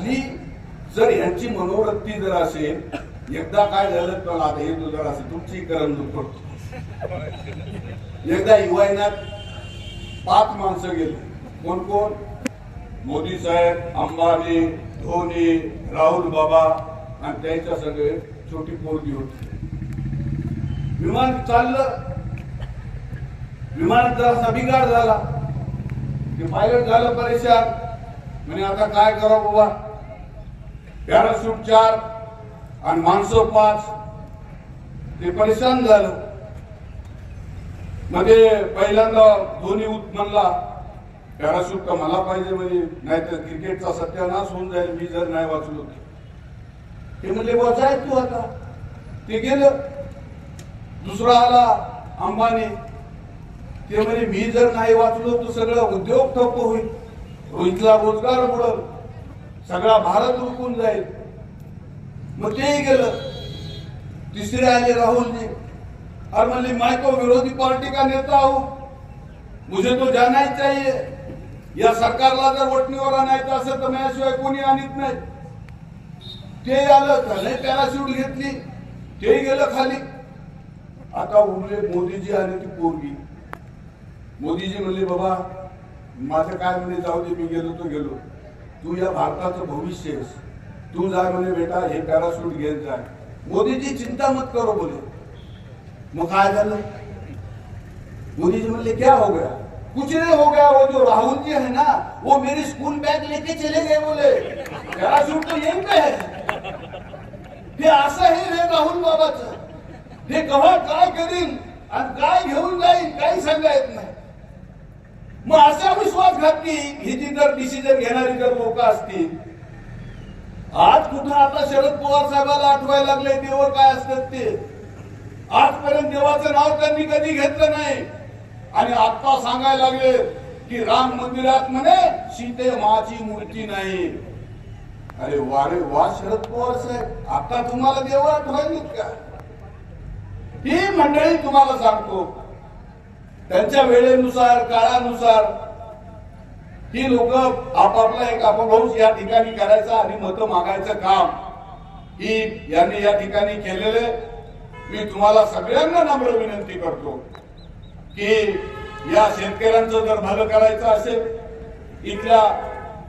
असली जर यांची मनोवृत्ती जर असेल एकदा काय झालं तर आता हे जर असेल तुमची करमणूक करतो एकदा युवाईनात पाच माणसं गेली. कोण कोण? मोदी साहेब अंबानी धोनी राहुल बाबा आणि त्यांच्या सगळे छोटी पोरगी होती. विमान चाललं. विमान जरासा बिघाड झाला. ते पायलट झालं परेशान. म्हणे आता काय करावं बाबा? पॅराशूट चार आणि माणसं पाच ते परेशान झालं. मध्ये पहिल्यांदा धोनी उत म्हणला पॅराशूट का मला पाहिजे म्हणजे नाहीतर क्रिकेटचा सत्यानाश होऊन जाईल मी जर नाही वाचलो ते म्हणले वाचाय तू आता. ते गेलं. दुसरा आला अंबानी. ते म्हणे मी जर नाही वाचलो तर सगळं उद्योग ठप्प होईल. रोहितला रोजगार बुडल. सगळा भारत रुकून जाईल. मग तेही गेलं. तिसरे आले राहुलजी. और म्हणले मैं तो विरोधी पार्टी का नेता हूं. मुझे तो जाना ही चाहिए. या सरकारला जर वटणीवर आणायचं असेल तर माझ्याशिवाय कोणी आणत नाही. ते आलं त्याने पॅराशूट घेतली. ते गेलं खाली. आता उरले मोदीजी आणि ती पोरगी. मोदीजी म्हणले बाबा माझं काय म्हणे जाऊ दे मी गेलो तो गेलो. तू या भारताचं भविष्य आहेस. तू जाय म्हणे बेटा हे पॅराशूट घेत जाय मोदीजी चिंता मत करो बोले. मग काय झालं? मोदी जी क्या हो गया? कुछ नहीं हो गया वो जो राहुल जी है ना वो मेरी स्कूल बैग लेके चले गए बोले. पॅराशूट तो यहीं पे है. हे असं हे रे राहुल बाबाच हे केव्हा काय करीन? आणि काय घेऊन जाईन? काही सांगता येत नाही. मग असा विश्वासघातली ही जी जर डिसिजन घेणारी जर लोक असतील. आज कुठं आता शरद पवार साहेबाला आठवायला लागले देव काय असतात ते? आजपर्यंत देवाचं नाव त्यांनी कधी घेतलं नाही. आणि आता सांगायला लागले की राम मंदिरात म्हणे सीते माची मूर्ती नाही. अरे वा रे वा शरद पवार साहेब आता तुम्हाला देव आठवायलेत का? ही मंडळी तुम्हाला सांगतो त्यांच्या वेळेनुसार काळानुसार ही लोक आपापला एक अपभ्रंश या ठिकाणी करायचा आणि मतं मागायचं काम ही यांनी या ठिकाणी केलेले मी तुम्हाला सगळ्यांना नम्र विनंती करतो की या शेतकऱ्यांचं जर भलं करायचं असेल इथल्या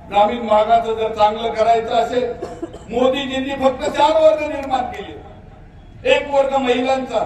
ग्रामीण भागाचं जर चांगलं करायचं असेल मोदीजींनी फक्त चार वर्ग निर्माण केले. एक वर्ग महिलांचा.